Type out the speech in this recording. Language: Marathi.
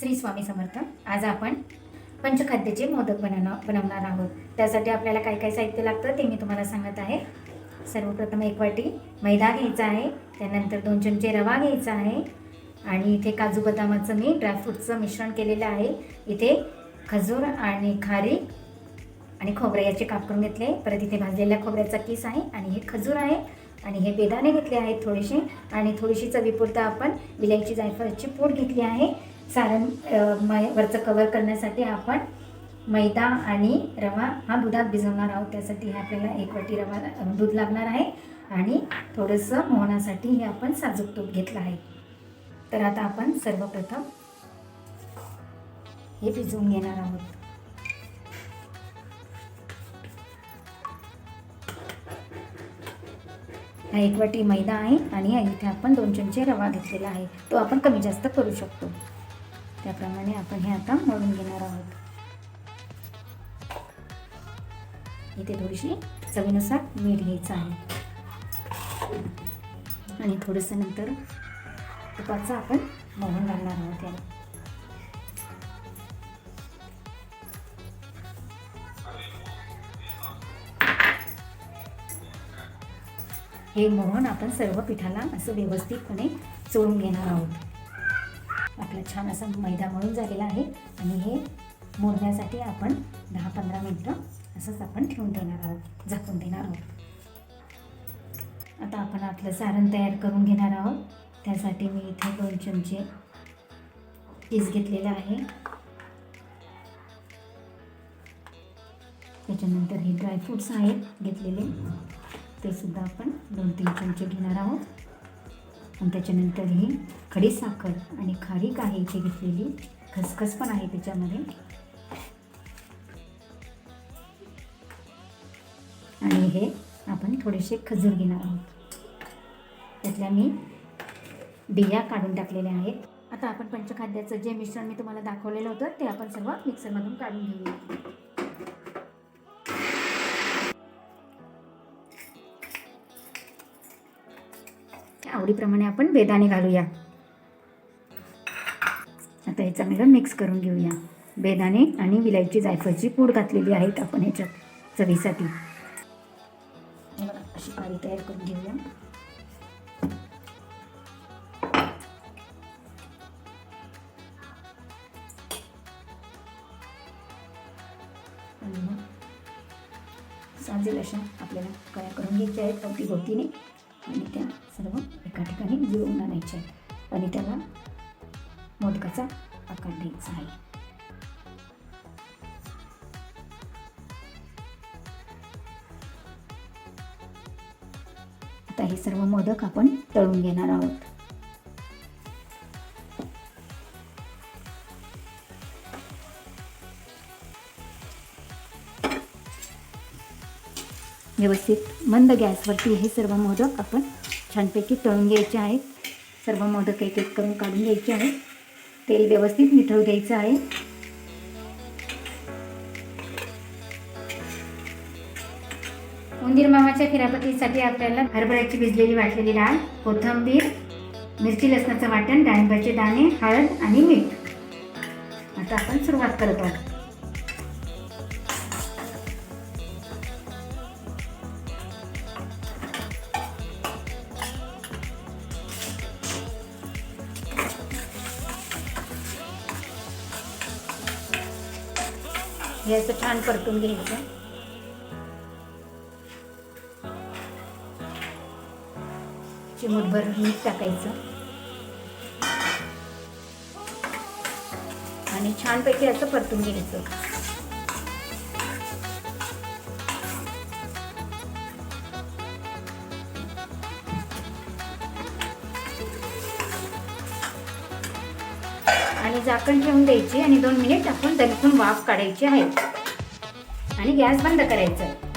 श्री स्वामी समर्थ. आज आपण पंचखाद्याचे मोदक बनवणार बनवणार आहोत. त्यासाठी आपल्याला काय काय साहित्य लागतं ते मी तुम्हाला सांगत आहे. सर्वप्रथम एक वाटी मैदा घ्यायचा आहे. त्यानंतर दोन चमचे रवा घ्यायचा आहे. आणि इथे काजू बदामाचं मी ड्रायफ्रूटचं मिश्रण केलेलं आहे. इथे खजूर आणि खारी आणि खोबरे याचे काप करून घेतले. परत इथे भाजलेल्या खोबऱ्याचा किस आहे आणि हे खजूर आहे. आणि हे बेदाणे घेतले आहेत थोडेसे. आणि थोडीशी चवीपुरता आपण विलायची जायफळाची पूड घेतली आहे. सारण मै वरचं कवर करण्यासाठी आपण मैदा आणि रवा हा दुधात भिजवणार आहोत. त्यासाठी हे आपल्याला एक वाटी रवा दूध लागणार आहे आणि थोडंसं मोहनासाठी हे आपण साजूक तूप घेतलं आहे. तर आता आपण सर्वप्रथम हे भिजवून घेणार आहोत. हा एक वाटी मैदा आहे आणि इथे आपण दोन चमचे रवा घेतलेला आहे. तो आपण कमी जास्त करू शकतो. त्याप्रमाणे आपण हे आता मळून घेणार आहोत. इथे थोडीशी चवीनुसार मीठ घ्यायचं आहे. आणि थोडंसं नंतर तुपाचं आपण मोहन घालणार आहोत याला हे मोहन आपण सर्व पिठाला असं व्यवस्थितपणे चोळून घेणार आहोत. आपला छान असा मैदा मळून झालेला आहे. आणि हे मोडण्यासाठी आपण दहा पंधरा मिनटं असंच आपण ठेवून देणार आहोत झाकून देणार आहोत. आता आपण आपलं सारण तयार करून घेणार आहोत. त्यासाठी मी इथे दोन चमचे चीज घेतलेलं आहे. त्याच्यानंतर हे ड्रायफ्रूट्स आहेत घेतलेले. ते सुद्धा आपण दोन तीन चमचे घेणार आहोत. आणि त्याच्यानंतर ही खडी साखर आणि खारीक आहे इथे घेतलेली खसखस पण आहे त्याच्यामध्ये. आणि हे आपण थोडेसे खजूर घेणार आहोत. त्यातल्या मी बिया काढून टाकलेल्या आहेत. आता आपण पंचखाद्याचं जे मिश्रण मी तुम्हाला दाखवलेलं होतं ते आपण सर्व मिक्सरमधून काढून घेऊया. आवडीप्रमाणे आपण बेदाणे घालूया. आता हे चांगलं मिक्स करून घेऊया. बेदाणे आणि विलायची जायफळची पूड घातलेली आहेत आपण ह्याच्यात चवीसाठी. अशी पारी तयार करून घेऊया. साजेल अशा आपल्याला कळ्या करून घ्यायच्या आहेत अवती भोवतीने आणि त्या एका जुळवून आहेत. आणि त्याला मोदकाचा आकार द्यायचा आहे. आता हे सर्व मोदक आपण तळून घेणार आहोत. व्यवस्थित मंद गॅसवरती हे सर्व मोदक आपण छानपैकी तळून घ्यायचे आहेत. सर्व मोदक एक एक करून काढून घ्यायचे आहेत. तेल व्यवस्थित निथळू द्यायचं आहे. उंदीर मामाच्या खिरापतीसाठी आपल्याला हरभऱ्याची भिजलेली वाटलेली डाळ कोथिंबीर मिरची लसणाचं वाटण डाळिंबाचे दाणे हळद आणि मीठ. आता आपण सुरुवात करत आहोत. हे असं छान परतून घ्यायचं. चिमूटभर मीठ टाकायचं. आणि छानपैकी असं परतून घ्यायचं. आणि झाकण ठेवून द्यायची आणि दोन मिनिट आपण दणकून वाफ काढायची आहे. आणि गॅस बंद करायचं